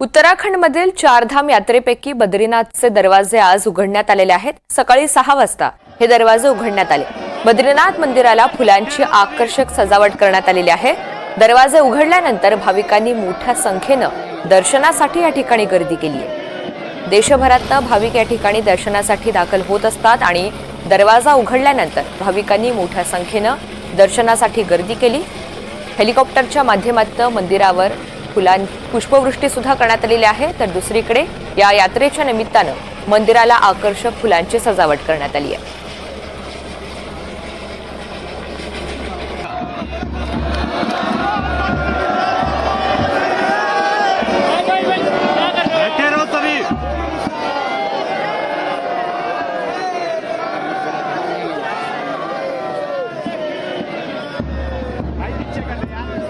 उत्तराखंडमधील चारधाम यात्रेपैकी बद्रीनाथचे दरवाजे आज उघडण्यात आलेले आहेत. सकाळी सहा वाजता हे दरवाजे उघडण्यात आले. बद्रीनाथ मंदिराला फुलांची आकर्षक सजावट करण्यात आलेली आहे. दरवाजे उघडल्यानंतर भाविकांनी मोठ्या संख्येनं दर्शनासाठी या ठिकाणी गर्दी केली आहे. देशभरातनं भाविक या ठिकाणी दर्शनासाठी दाखल होत असतात आणि दरवाजा उघडल्यानंतर भाविकांनी मोठ्या संख्येनं दर्शनासाठी गर्दी केली. हेलिकॉप्टरच्या माध्यमातून मंदिरावर फुलां पुष्पवृष्टी सुद्धा करण्यात आलेली आहे. तर दुसरीकडे या यात्रेच्या निमित्तानं मंदिराला आकर्षक फुलांची सजावट करण्यात आली आहे.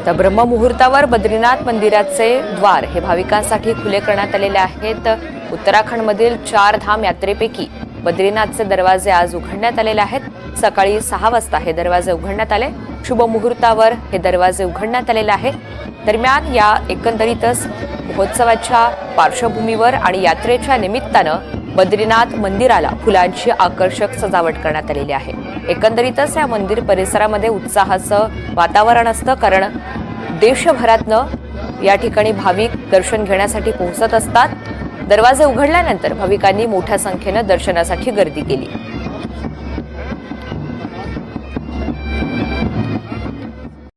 तर ब्रह्ममुहूर्तावर बद्रीनाथ मंदिराचे द्वार हे भाविकांसाठी खुले करण्यात आलेले आहेत. उत्तराखंडमधील चार धाम यात्रेपैकी बद्रीनाथचे दरवाजे आज उघडण्यात आलेले आहेत. सकाळी सहा वाजता हे दरवाजे उघडण्यात आले. शुभ मुहूर्तावर हे दरवाजे उघडण्यात आलेले आहेत दरम्यान या एकंदरीतच महोत्सवाच्या पार्श्वभूमीवर आणि यात्रेच्या निमित्तानं बद्रीनाथ मंदिराला फुलांची आकर्षक सजावट करण्यात आलेली आहे. एकंदरीतच या मंदिर परिसरामध्ये उत्साहाचं वातावरण असतं कारण देशभरातनं या ठिकाणी भाविक दर्शन घेण्यासाठी पोहोचत असतात. दरवाजे उघडल्यानंतर भाविकांनी मोठ्या संख्येनं दर्शनासाठी गर्दी केली.